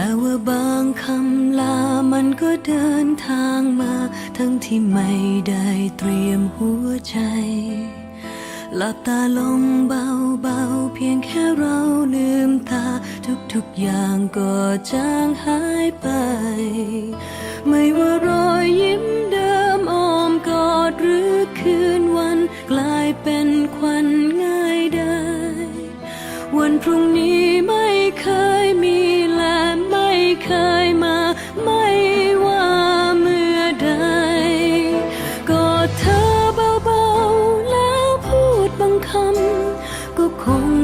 แต่ว่าบางคำลามันก็เดินทางมา ทั้งที่ไม่ได้เตรียมหัวใจ หลับตาลงเบาๆ เพียงแค่เราลืมตา ทุกๆอย่างก็จางหายไป ไม่ว่ารอยยิ้มเดิมอ้อมกอดหรือคืนวัน กลายเป็นควันง่ายได้ วันพรุ่งนี้ไม่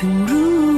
เพิ่งรู้